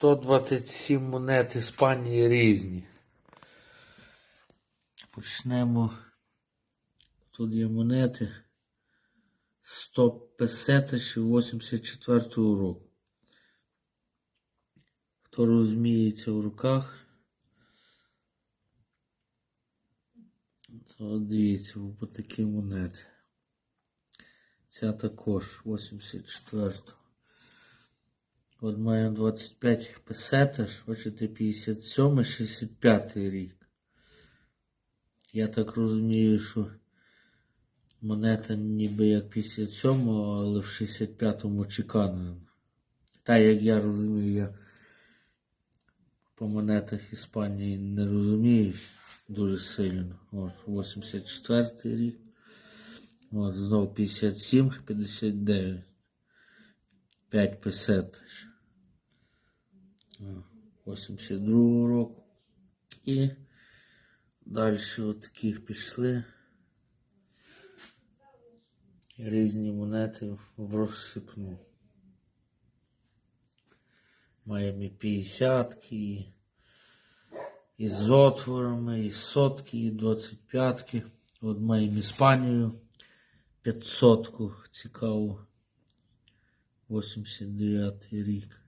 127 монет Іспанії різні. Почнемо. Тут є монети 100 песетиш 84 року. Хто розуміється в руках, то дивіться, ось такі монети. Ця також 84. От маємо 25 песетер, бачите, 57 65 рік. Я так розумію, що монета ніби як 57-го, але в 65-му чекана. Та як я розумію, я по монетах Іспанії не розумію дуже сильно. От, 84 рік. От, знову 57, 59. 5 песет. 82 року. І далі от таких пішли. Різні монети в розсипну. Маємо і 50 і, і з отворами, і сотки, і 25. -ки. От маємо Іспанію 500 цікаво. 89 рік.